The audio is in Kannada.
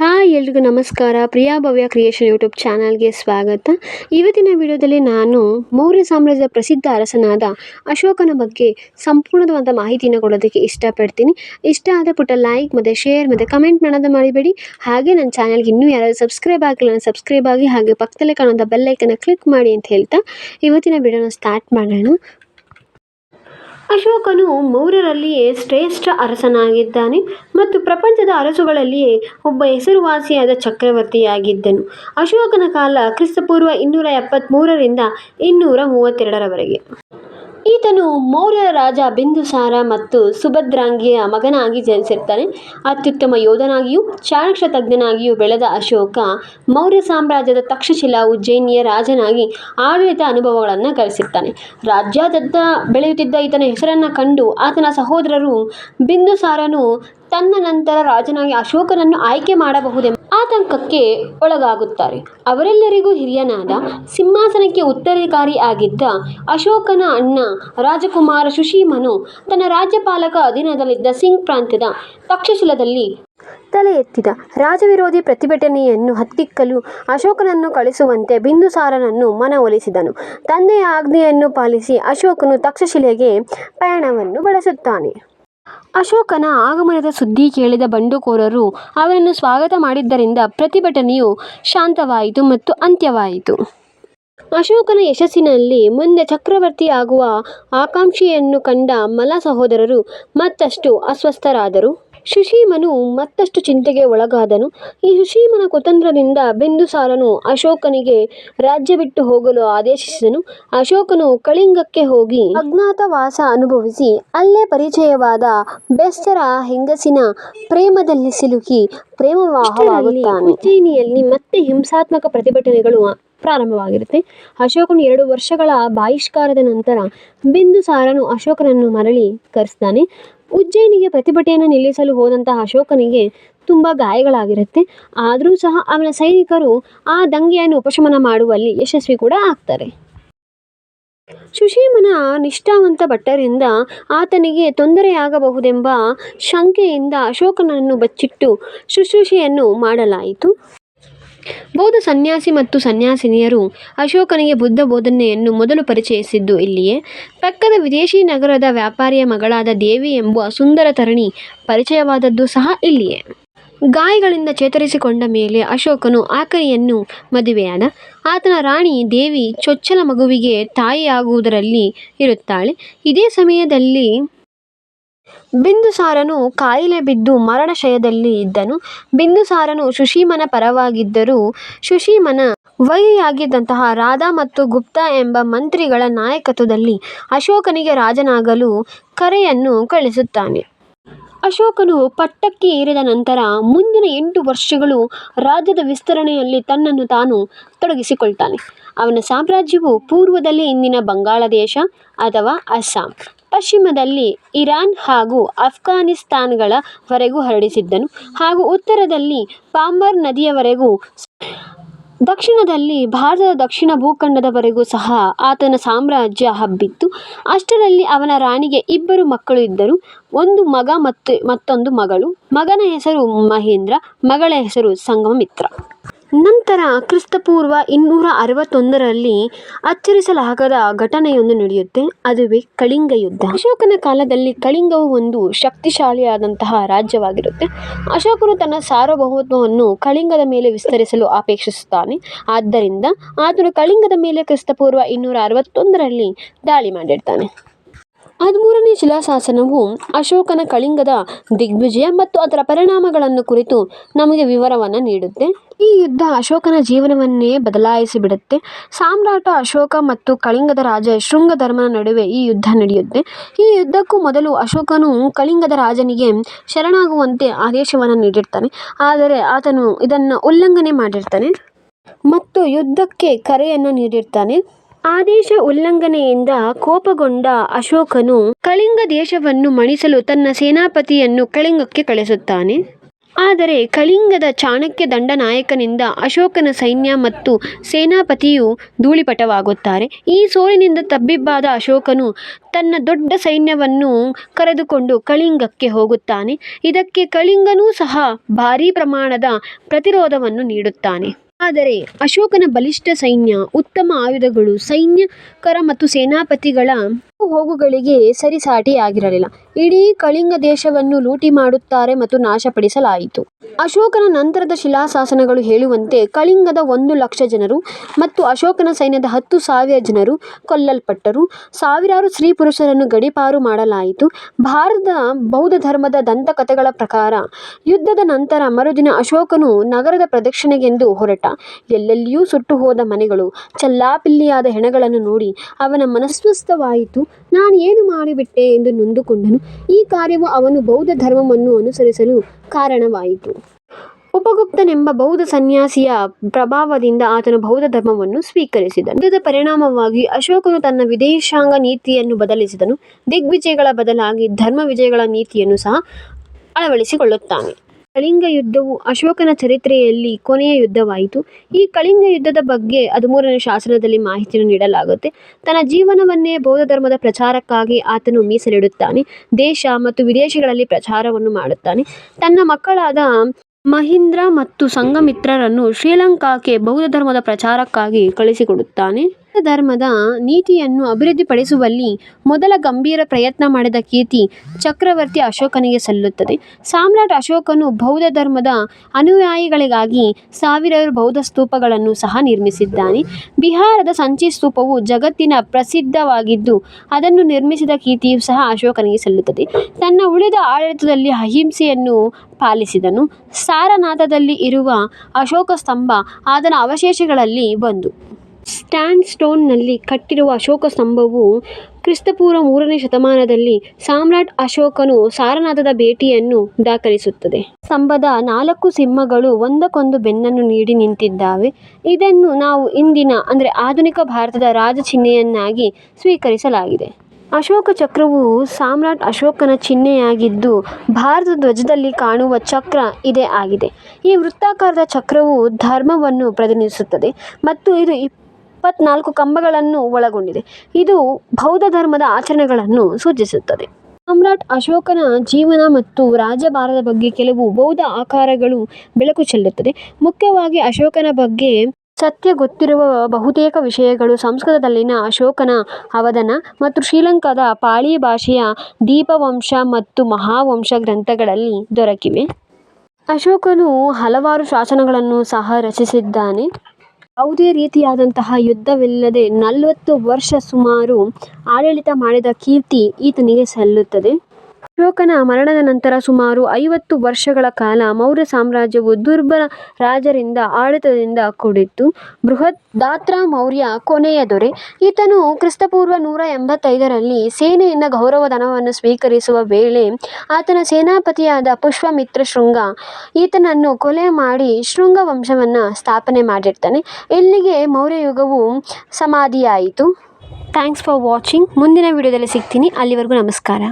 ಹಾಯ್ ಎಲ್ರಿಗೂ ನಮಸ್ಕಾರ. ಪ್ರಿಯಾ ಭವ್ಯ ಕ್ರಿಯೇಷನ್ ಯೂಟ್ಯೂಬ್ ಚಾನಲ್ಗೆ ಸ್ವಾಗತ. ಇವತ್ತಿನ ವಿಡಿಯೋದಲ್ಲಿ ನಾನು ಮೌರ್ಯ ಸಾಮ್ರಾಜ್ಯದ ಪ್ರಸಿದ್ಧ ಅರಸನಾದ ಅಶೋಕನ ಬಗ್ಗೆ ಸಂಪೂರ್ಣವಾದ ಮಾಹಿತಿಯನ್ನು ಕೊಡೋದಕ್ಕೆ ಇಷ್ಟಪಡ್ತೀನಿ. ಇಷ್ಟ ಆದ ಪುಟ್ಟ ಲೈಕ್ ಮತ್ತು ಶೇರ್ ಮತ್ತು ಕಮೆಂಟ್ ಮಾಡೋದು ಮಾಡಿಬೇಡಿ ಹಾಗೆ ನನ್ನ ಚಾನಲ್ಗೆ ಇನ್ನೂ ಯಾರಾದರೂ ಸಬ್ಸ್ಕ್ರೈಬ್ ಆಗಿಲ್ಲ ನಾನು ಸಬ್ಸ್ಕ್ರೈಬ್ ಆಗಿ ಹಾಗೆ ಪಕ್ಕದಲ್ಲೇ ಕಾಣುವಂಥ ಬೆಲ್ಲೈಕನ್ನು ಕ್ಲಿಕ್ ಮಾಡಿ ಅಂತ ಹೇಳ್ತಾ ಇವತ್ತಿನ ವಿಡಿಯೋನ ಸ್ಟಾರ್ಟ್ ಮಾಡೋಣ. ಅಶೋಕನು ಮೌರ್ಯರಲ್ಲಿಯೇ ಶ್ರೇಷ್ಠ ಅರಸನಾಗಿದ್ದಾನೆ ಮತ್ತು ಪ್ರಪಂಚದ ಅರಸುಗಳಲ್ಲಿಯೇ ಒಬ್ಬ ಹೆಸರುವಾಸಿಯಾದ ಚಕ್ರವರ್ತಿಯಾಗಿದ್ದನು. ಅಶೋಕನ ಕಾಲ ಕ್ರಿಸ್ತಪೂರ್ವ ಇನ್ನೂರ ಎಪ್ಪತ್ತ್ಮೂರರಿಂದ ಇನ್ನೂರ ಮೂವತ್ತೆರಡರವರೆಗೆ. ಈತನು ಮೌರ್ಯ ರಾಜ ಬಿಂದುಸಾರ ಮತ್ತು ಸುಭದ್ರಾಂಗಿಯ ಮಗನಾಗಿ ಜನಿಸಿರ್ತಾನೆ. ಅತ್ಯುತ್ತಮ ಯೋಧನಾಗಿಯೂ ಚಾರಕ್ಷ ತಜ್ಞನಾಗಿಯೂ ಬೆಳೆದ ಅಶೋಕ, ಮೌರ್ಯ ಸಾಮ್ರಾಜ್ಯದ ತಕ್ಷಶಿಲಾ ಉಜ್ಜಯಿನಿಯ ರಾಜನಾಗಿ ಆಡಳಿತ ಅನುಭವಗಳನ್ನು ಗಳಿಸಿರ್ತಾನೆ. ರಾಜ್ಯಾದ್ಯಂತ ಬೆಳೆಯುತ್ತಿದ್ದ ಈತನ ಹೆಸರನ್ನು ಕಂಡು ಆತನ ಸಹೋದರರು ಬಿಂದುಸಾರನು ತನ್ನ ನಂತರ ರಾಜನಾಗಿ ಅಶೋಕನನ್ನು ಆಯ್ಕೆ ಮಾಡಬಹುದೆಂಬ ಆತಂಕಕ್ಕೆ ಒಳಗಾಗುತ್ತಾರೆ. ಅವರೆಲ್ಲರಿಗೂ ಹಿರಿಯನಾದ ಸಿಂಹಾಸನಕ್ಕೆ ಉತ್ತರಾಧಿಕಾರಿ ಆಗಿದ್ದ ಅಶೋಕನ ಅಣ್ಣ ರಾಜಕುಮಾರ ಸುಶೀಮನು ತನ್ನ ರಾಜ್ಯಪಾಲಕ ಅಧೀನದಲ್ಲಿದ್ದ ಸಿಂಗ್ ಪ್ರಾಂತ್ಯದ ತಕ್ಷಶಿಲದಲ್ಲಿ ತಲೆ ಎತ್ತಿದ. ರಾಜವಿರೋಧಿ ಪ್ರತಿಭಟನೆಯನ್ನು ಹತ್ತಿಕ್ಕಲು ಅಶೋಕನನ್ನು ಕಳಿಸುವಂತೆ ಬಿಂದುಸಾರನನ್ನು ಮನವೊಲಿಸಿದನು. ತಂದೆಯ ಆಜ್ಞೆಯನ್ನು ಪಾಲಿಸಿ ಅಶೋಕನು ತಕ್ಷಶಿಲೆಗೆ ಪಯಣವನ್ನು ಬೆಳೆಸುತ್ತಾನೆ. ಅಶೋಕನ ಆಗಮನದ ಸುದ್ದಿ ಕೇಳಿದ ಬಂಡುಕೋರರು ಅವನನ್ನು ಸ್ವಾಗತ ಮಾಡಿದ್ದರಿಂದ ಪ್ರತಿಭಟನೆಯು ಶಾಂತವಾಯಿತು ಮತ್ತು ಅಂತ್ಯವಾಯಿತು. ಅಶೋಕನ ಯಶಸ್ಸಿನಲ್ಲಿ ಮುಂದೆ ಚಕ್ರವರ್ತಿಯಾಗುವ ಆಕಾಂಕ್ಷೆಯನ್ನು ಕಂಡ ಮಲ ಸಹೋದರರು ಮತ್ತಷ್ಟು ಅಸ್ವಸ್ಥರಾದರು. ಸುಶೀಮನು ಮತ್ತಷ್ಟು ಚಿಂತೆಗೆ ಒಳಗಾದನು. ಈ ಸುಶೀಮನ ಕುತಂತ್ರದಿಂದ ಬಿಂದುಸಾರನು ಅಶೋಕನಿಗೆ ರಾಜ್ಯ ಬಿಟ್ಟು ಹೋಗಲು ಆದೇಶಿಸಿದನು. ಅಶೋಕನು ಕಳಿಂಗಕ್ಕೆ ಹೋಗಿ ಅಜ್ಞಾತವಾಸ ಅನುಭವಿಸಿ ಅಲ್ಲೇ ಪರಿಚಯವಾದ ಬೆಸ್ತರ ಹೆಂಗಸಿನ ಪ್ರೇಮದಲ್ಲಿ ಸಿಲುಕಿ ಪ್ರೇಮವಿವಾಹವಾಗುತ್ತಾನೆ ಉಜ್ಜಯಿನಿಯಲ್ಲಿ ಮತ್ತೆ ಹಿಂಸಾತ್ಮಕ ಪ್ರತಿಭಟನೆಗಳು ಪ್ರಾರಂಭವಾಗಿರುತ್ತೆ. ಅಶೋಕನು ಎರಡು ವರ್ಷಗಳ ಬಹಿಷ್ಕಾರದ ನಂತರ ಬಿಂದುಸಾರನು ಅಶೋಕನನ್ನು ಮರಳಿ ಕರೆಸ್ತಾನೆ. ಉಜ್ಜಯಿನಿಗೆ ಪ್ರತಿಭಟನೆಯನ್ನು ನಿಲ್ಲಿಸಲು ಹೋದಂತಹ ಅಶೋಕನಿಗೆ ತುಂಬ ಗಾಯಗಳಾಗಿರುತ್ತೆ. ಆದರೂ ಸಹ ಅವನ ಸೈನಿಕರು ಆ ದಂಗೆಯನ್ನು ಉಪಶಮನ ಮಾಡುವಲ್ಲಿ ಯಶಸ್ವಿ ಕೂಡ ಆಗ್ತಾರೆ. ಸುಶೀಮನ ನಿಷ್ಠಾವಂತ ಭಟ್ಟರಿಂದ ಆತನಿಗೆ ತೊಂದರೆಯಾಗಬಹುದೆಂಬ ಶಂಕೆಯಿಂದ ಅಶೋಕನನ್ನು ಬಚ್ಚಿಟ್ಟು ಶುಶ್ರೂಷೆಯನ್ನು ಮಾಡಲಾಯಿತು. ಬೌದ್ಧ ಸನ್ಯಾಸಿ ಮತ್ತು ಸನ್ಯಾಸಿನಿಯರು ಅಶೋಕನಿಗೆ ಬುದ್ಧ ಬೋಧನೆಯನ್ನು ಮೊದಲು ಪರಿಚಯಿಸಿದ್ದು ಇಲ್ಲಿಯೇ. ಪಕ್ಕದ ವಿದೇಶಿ ನಗರದ ವ್ಯಾಪಾರಿಯ ಮಗಳಾದ ದೇವಿ ಎಂಬ ಸುಂದರ ತರಣಿ ಪರಿಚಯವಾದದ್ದು ಸಹ ಇಲ್ಲಿಯೇ. ಗಾಯಗಳಿಂದ ಚೇತರಿಸಿಕೊಂಡ ಮೇಲೆ ಅಶೋಕನು ಆಕೆಯನ್ನು ಮದುವೆಯಾದ. ಆತನ ರಾಣಿ ದೇವಿ ಚೊಚ್ಚಲ ಮಗುವಿಗೆ ತಾಯಿಯಾಗುವುದರಲ್ಲಿ ಇರುತ್ತಾಳೆ. ಇದೇ ಸಮಯದಲ್ಲಿ ಬಿಂದುಸಾರನು ಕಾಯಿಲೆ ಬಿದ್ದು ಮರಣಶಯದಲ್ಲಿ ಇದ್ದನು. ಬಿಂದುಸಾರನು ಸುಶೀಮನ ಪರವಾಗಿದ್ದರೂ ಸುಶೀಮನ ವೈಯಾಗಿದ್ದಂತಹ ರಾಧಾ ಮತ್ತು ಗುಪ್ತ ಎಂಬ ಮಂತ್ರಿಗಳ ನಾಯಕತ್ವದಲ್ಲಿ ಅಶೋಕನಿಗೆ ರಾಜನಾಗಲು ಕರೆಯನ್ನು ಕಳಿಸುತ್ತಾನೆ. ಅಶೋಕನು ಪಟ್ಟಕ್ಕೆ ಏರಿದ ನಂತರ ಮುಂದಿನ ಎಂಟು ವರ್ಷಗಳು ರಾಜ್ಯದ ವಿಸ್ತರಣೆಯಲ್ಲಿ ತನ್ನನ್ನು ತಾನು ತೊಡಗಿಸಿಕೊಳ್ತಾನೆ. ಅವನ ಸಾಮ್ರಾಜ್ಯವು ಪೂರ್ವದಲ್ಲಿ ಇಂದಿನ ಬಂಗಾಳದೇಶ ಅಥವಾ ಅಸ್ಸಾಂ. ಪಶ್ಚಿಮದಲ್ಲಿ ಇರಾನ್ ಹಾಗೂ ಅಫ್ಘಾನಿಸ್ತಾನ್ಗಳವರೆಗೂ ಹರಡಿಸಿದ್ದನು ಹಾಗೂ ಉತ್ತರದಲ್ಲಿ ಪಾಂಬರ್ ನದಿಯವರೆಗೂ ದಕ್ಷಿಣದಲ್ಲಿ ಭಾರತದ ದಕ್ಷಿಣ ಭೂಖಂಡದವರೆಗೂ ಸಹ ಆತನ ಸಾಮ್ರಾಜ್ಯ ಹಬ್ಬಿತ್ತು. ಅಷ್ಟರಲ್ಲಿ ಅವನ ರಾಣಿಗೆ ಇಬ್ಬರು ಮಕ್ಕಳು ಇದ್ದರು. ಒಂದು ಮಗ ಮತ್ತು ಮತ್ತೊಂದು ಮಗಳು. ಮಗನ ಹೆಸರು ಮಹೇಂದ್ರ, ಮಗಳ ಹೆಸರು ಸಂಗಮಮಿತ್ರ. ನಂತರ ಕ್ರಿಸ್ತಪೂರ್ವ ಇನ್ನೂರ ಅರವತ್ತೊಂದರಲ್ಲಿ ಅಚ್ಚರಿಸಲಾಗದ ಘಟನೆಯೊಂದು ನಡೆಯುತ್ತೆ, ಅದುವೇ ಕಳಿಂಗ ಯುದ್ಧ. ಅಶೋಕನ ಕಾಲದಲ್ಲಿ ಕಳಿಂಗವು ಒಂದು ಶಕ್ತಿಶಾಲಿಯಾದಂತಹ ರಾಜ್ಯವಾಗಿರುತ್ತೆ. ಅಶೋಕನು ತನ್ನ ಸಾರ್ವಭೌಮತ್ವವನ್ನು ಕಳಿಂಗದ ಮೇಲೆ ವಿಸ್ತರಿಸಲು ಅಪೇಕ್ಷಿಸುತ್ತಾನೆ. ಆದ್ದರಿಂದ ಆತನು ಕಳಿಂಗದ ಮೇಲೆ ಕ್ರಿಸ್ತಪೂರ್ವ ಇನ್ನೂರ ಅರವತ್ತೊಂದರಲ್ಲಿ ದಾಳಿ ಮಾಡಿರ್ತಾನೆ. ಹದಿಮೂರನೇ ಶಿಲಾಶಾಸನವು ಅಶೋಕನ ಕಳಿಂಗದ ದಿಗ್ವಿಜಯ ಮತ್ತು ಅದರ ಪರಿಣಾಮಗಳನ್ನು ಕುರಿತು ನಮಗೆ ವಿವರವನ್ನು ನೀಡುತ್ತೆ. ಈ ಯುದ್ಧ ಅಶೋಕನ ಜೀವನವನ್ನೇ ಬದಲಾಯಿಸಿಬಿಡುತ್ತೆ. ಸಾಮ್ರಾಟ ಅಶೋಕ ಮತ್ತು ಕಳಿಂಗದ ರಾಜ ಶೃಂಗಧರ್ಮನ ನಡುವೆ ಈ ಯುದ್ಧ ನಡೆಯುತ್ತೆ. ಈ ಯುದ್ಧಕ್ಕೂ ಮೊದಲು ಅಶೋಕನು ಕಳಿಂಗದ ರಾಜನಿಗೆ ಶರಣಾಗುವಂತೆ ಆದೇಶವನ್ನು ನೀಡಿರ್ತಾನೆ. ಆದರೆ ಆತನು ಇದನ್ನು ಉಲ್ಲಂಘನೆ ಮಾಡಿರ್ತಾನೆ ಮತ್ತು ಯುದ್ಧಕ್ಕೆ ಕರೆಯನ್ನು ನೀಡಿರ್ತಾನೆ. ಆದೇಶ ಉಲ್ಲಂಘನೆಯಿಂದ ಕೋಪಗೊಂಡ ಅಶೋಕನು ಕಳಿಂಗ ದೇಶವನ್ನು ಮಣಿಸಲು ತನ್ನ ಸೇನಾಪತಿಯನ್ನು ಕಳಿಂಗಕ್ಕೆ ಕಳಿಸುತ್ತಾನೆ ಆದರೆ ಕಳಿಂಗದ ಚಾಣಕ್ಯ ದಂಡನಾಯಕನಿಂದ ಅಶೋಕನ ಸೈನ್ಯ ಮತ್ತು ಸೇನಾಪತಿಯು ಧೂಳಿಪಟವಾಗುತ್ತಾರೆ. ಈ ಸೋಲಿನಿಂದ ತಬ್ಬಿಬ್ಬಾದ ಅಶೋಕನು ತನ್ನ ದೊಡ್ಡ ಸೈನ್ಯವನ್ನು ಕರೆದುಕೊಂಡು ಕಳಿಂಗಕ್ಕೆ ಹೋಗುತ್ತಾನೆ. ಇದಕ್ಕೆ ಕಳಿಂಗನೂ ಸಹ ಭಾರೀ ಪ್ರಮಾಣದ ಪ್ರತಿರೋಧವನ್ನು ನೀಡುತ್ತಾನೆ. ಆದರೆ ಅಶೋಕನ ಬಲಿಷ್ಠ ಸೈನ್ಯ, ಉತ್ತಮ ಆಯುಧಗಳು, ಸೈನ್ಯಕರ ಮತ್ತು ಸೇನಾಪತಿಗಳ ಹೋಗುಗಳಿಗೆ ಸರಿಸಾಟಿಯಾಗಿರಲಿಲ್ಲ. ಇಡೀ ಕಳಿಂಗ ದೇಶವನ್ನು ಲೂಟಿ ಮಾಡುತ್ತಾರೆ ಮತ್ತು ನಾಶಪಡಿಸಲಾಯಿತು. ಅಶೋಕನ ನಂತರದ ಶಿಲಾಶಾಸನಗಳು ಹೇಳುವಂತೆ ಕಳಿಂಗದ ಒಂದು ಲಕ್ಷ ಜನರು ಮತ್ತು ಅಶೋಕನ ಸೈನ್ಯದ ಹತ್ತು ಸಾವಿರ ಜನರು ಕೊಲ್ಲಲ್ಪಟ್ಟರು. ಸಾವಿರಾರು ಸ್ತ್ರೀ-ಪುರುಷರನ್ನು ಗಡೀಪಾರು ಮಾಡಲಾಯಿತು. ಭಾರತದ ಬೌದ್ಧ ಧರ್ಮದ ದಂತಕಥೆಗಳ ಪ್ರಕಾರ ಯುದ್ಧದ ನಂತರ ಮರುದಿನ ಅಶೋಕನು ನಗರದ ಪ್ರದಕ್ಷಿಣೆಗೆಂದು ಹೊರಟ. ಎಲ್ಲೆಲ್ಲಿಯೂ ಸುಟ್ಟುಹೋದ ಮನೆಗಳು, ಚಲ್ಲಾಪಿಲ್ಲಿಯಾದ ಹೆಣಗಳನ್ನು ನೋಡಿ ಅವನ ಮನಸ್ವಸ್ಥವಾಯಿತು. ನಾನು ಏನು ಮಾಡಿಬಿಟ್ಟೆ ಎಂದು ನೊಂದುಕೊಂಡನು. ಈ ಕಾರ್ಯವು ಅವನು ಬೌದ್ಧ ಧರ್ಮವನ್ನು ಅನುಸರಿಸಲು ಕಾರಣವಾಯಿತು. ಉಪಗುಪ್ತನೆಂಬ ಬೌದ್ಧ ಸನ್ಯಾಸಿಯ ಪ್ರಭಾವದಿಂದ ಆತನು ಬೌದ್ಧ ಧರ್ಮವನ್ನು ಸ್ವೀಕರಿಸಿದ ಯುದ್ಧದ ಪರಿಣಾಮವಾಗಿ ಅಶೋಕನು ತನ್ನ ವಿದೇಶಾಂಗ ನೀತಿಯನ್ನು ಬದಲಿಸಿದನು. ದಿಗ್ವಿಜಯಗಳ ಬದಲಾಗಿ ಧರ್ಮ ವಿಜಯಗಳ ನೀತಿಯನ್ನು ಸಹ ಅಳವಡಿಸಿಕೊಳ್ಳುತ್ತಾನೆ. ಕಳಿಂಗ ಯುದ್ಧವು ಅಶೋಕನ ಚರಿತ್ರೆಯಲ್ಲಿ ಕೊನೆಯ ಯುದ್ಧವಾಯಿತು. ಈ ಕಳಿಂಗ ಯುದ್ಧದ ಬಗ್ಗೆ ಹದಿಮೂರನೇ ಶಾಸನದಲ್ಲಿ ಮಾಹಿತಿಯನ್ನು ನೀಡಲಾಗುತ್ತೆ ತನ್ನ ಜೀವನವನ್ನೇ ಬೌದ್ಧ ಧರ್ಮದ ಪ್ರಚಾರಕ್ಕಾಗಿ ಆತನು ಮೀಸಲಿಡುತ್ತಾನೆ. ದೇಶ ಮತ್ತು ವಿದೇಶಗಳಲ್ಲಿ ಪ್ರಚಾರವನ್ನು ಮಾಡುತ್ತಾನೆ. ತನ್ನ ಮಕ್ಕಳಾದ ಮಹಿಂದ್ರ ಮತ್ತು ಸಂಘಮಿತ್ರರನ್ನು ಶ್ರೀಲಂಕಾಕ್ಕೆ ಬೌದ್ಧ ಧರ್ಮದ ಪ್ರಚಾರಕ್ಕಾಗಿ ಕಳುಹಿಸಿಕೊಡುತ್ತಾನೆ. ಬೌದ್ಧಧರ್ಮದ ನೀತಿಯನ್ನು ಅಭಿವೃದ್ಧಿಪಡಿಸುವಲ್ಲಿ ಮೊದಲ ಗಂಭೀರ ಪ್ರಯತ್ನ ಮಾಡಿದ ಕೀರ್ತಿ ಚಕ್ರವರ್ತಿ ಅಶೋಕನಿಗೆ ಸಲ್ಲುತ್ತದೆ. ಸಾಮ್ರಾಟ್ ಅಶೋಕನು ಬೌದ್ಧ ಧರ್ಮದ ಅನುಯಾಯಿಗಳಿಗಾಗಿ ಸಾವಿರಾರು ಬೌದ್ಧ ಸ್ತೂಪಗಳನ್ನು ಸಹ ನಿರ್ಮಿಸಿದ್ದಾನೆ. ಬಿಹಾರದ ಸಂಚಿ ಸ್ತೂಪವು ಜಗತ್ತಿನ ಪ್ರಸಿದ್ಧವಾಗಿದ್ದು, ಅದನ್ನು ನಿರ್ಮಿಸಿದ ಕೀರ್ತಿಯು ಸಹ ಅಶೋಕನಿಗೆ ಸಲ್ಲುತ್ತದೆ. ತನ್ನ ಉಳಿದ ಆಡಳಿತದಲ್ಲಿ ಅಹಿಂಸೆಯನ್ನು ಪಾಲಿಸಿದನು. ಸಾರನಾಥದಲ್ಲಿ ಇರುವ ಅಶೋಕ ಸ್ತಂಭ ಆತನ ಅವಶೇಷಗಳಲ್ಲಿ ಒಂದು. ಸ್ಯಾಂಡ್ ಸ್ಟೋನ್ನಲ್ಲಿ ಕಟ್ಟಿರುವ ಅಶೋಕ ಸ್ತಂಭವು ಕ್ರಿಸ್ತಪೂರ್ವ ಮೂರನೇ ಶತಮಾನದಲ್ಲಿ ಸಾಮ್ರಾಟ್ ಅಶೋಕನು ಸಾರನಾಥದ ಭೇಟಿಯನ್ನು ದಾಖಲಿಸುತ್ತದೆ. ಸ್ತಂಭದ ನಾಲ್ಕು ಸಿಂಹಗಳು ಒಂದಕ್ಕೊಂದು ಬೆನ್ನನ್ನು ನೀಡಿ ನಿಂತಿದ್ದಾವೆ. ಇದನ್ನು ನಾವು ಇಂದಿನ ಅಂದರೆ ಆಧುನಿಕ ಭಾರತದ ರಾಜ ಚಿಹ್ನೆಯನ್ನಾಗಿ ಸ್ವೀಕರಿಸಲಾಗಿದೆ. ಅಶೋಕ ಚಕ್ರವು ಸಾಮ್ರಾಟ್ ಅಶೋಕನ ಚಿಹ್ನೆಯಾಗಿದ್ದು, ಭಾರತ ಧ್ವಜದಲ್ಲಿ ಕಾಣುವ ಚಕ್ರ ಇದೇ ಆಗಿದೆ. ಈ ವೃತ್ತಾಕಾರದ ಚಕ್ರವು ಧರ್ಮವನ್ನು ಪ್ರತಿನಿಧಿಸುತ್ತದೆ ಮತ್ತು ಇದು ಇಪ್ಪತ್ನಾಲ್ಕು ಕಂಬಗಳನ್ನು ಒಳಗೊಂಡಿದೆ. ಇದು ಬೌದ್ಧ ಧರ್ಮದ ಆಚರಣೆಗಳನ್ನು ಸೂಚಿಸುತ್ತದೆ. ಸಮ್ರಾಟ್ ಅಶೋಕನ ಜೀವನ ಮತ್ತು ರಾಜಭಾರದ ಬಗ್ಗೆ ಕೆಲವು ಬೌದ್ಧ ಆಕಾರಗಳು ಬೆಳಕು ಚೆಲ್ಲುತ್ತದೆ. ಮುಖ್ಯವಾಗಿ ಅಶೋಕನ ಬಗ್ಗೆ ಸತ್ಯ ಗೊತ್ತಿರುವ ಬಹುತೇಕ ವಿಷಯಗಳು ಸಂಸ್ಕೃತದಲ್ಲಿನ ಅಶೋಕನ ಅವಧಾನ ಮತ್ತು ಶ್ರೀಲಂಕಾದ ಪಾಳಿ ಭಾಷೆಯ ದೀಪವಂಶ ಮತ್ತು ಮಹಾವಂಶ ಗ್ರಂಥಗಳಲ್ಲಿ ದೊರಕಿವೆ. ಅಶೋಕನು ಹಲವಾರು ಶಾಸನಗಳನ್ನು ಸಹ ರಚಿಸಿದ್ದಾನೆ. ಯಾವುದೇ ರೀತಿಯಾದಂತಹ ಯುದ್ಧವಿಲ್ಲದೆ ನಲವತ್ತು ವರ್ಷ ಸುಮಾರು ಆಡಳಿತ ಮಾಡಿದ ಕೀರ್ತಿ ಈತನಿಗೆ ಸಲ್ಲುತ್ತದೆ. ಅಶೋಕನ ಮರಣದ ನಂತರ ಸುಮಾರು ಐವತ್ತು ವರ್ಷಗಳ ಕಾಲ ಮೌರ್ಯ ಸಾಮ್ರಾಜ್ಯವು ದುರ್ಬಲ ರಾಜರಿಂದ ಆಡಳಿತದಿಂದ ಕೂಡಿತ್ತು. ಬೃಹದ್ರಥ ಮೌರ್ಯ ಕೊನೆಯ ದೊರೆ. ಈತನು ಕ್ರಿಸ್ತಪೂರ್ವ. ನೂರ ಎಂಬತ್ತೈದರಲ್ಲಿ ಸೇನೆಯಿಂದ ಗೌರವಧನವನ್ನು ಸ್ವೀಕರಿಸುವ ವೇಳೆ ಆತನ ಸೇನಾಪತಿಯಾದ ಪುಷ್ಪಮಿತ್ರ ಶೃಂಗ ಈತನನ್ನು ಕೊಲೆ ಮಾಡಿ ಶೃಂಗ ವಂಶವನ್ನು ಸ್ಥಾಪನೆ ಮಾಡಿರ್ತಾನೆ. ಇಲ್ಲಿಗೆ ಮೌರ್ಯ ಯುಗವು ಸಮಾಧಿಯಾಯಿತು. ಥ್ಯಾಂಕ್ಸ್ ಫಾರ್ ವಾಚಿಂಗ್ ಮುಂದಿನ ವಿಡಿಯೋದಲ್ಲಿ ಸಿಗ್ತೀನಿ. ಅಲ್ಲಿವರೆಗೂ ನಮಸ್ಕಾರ.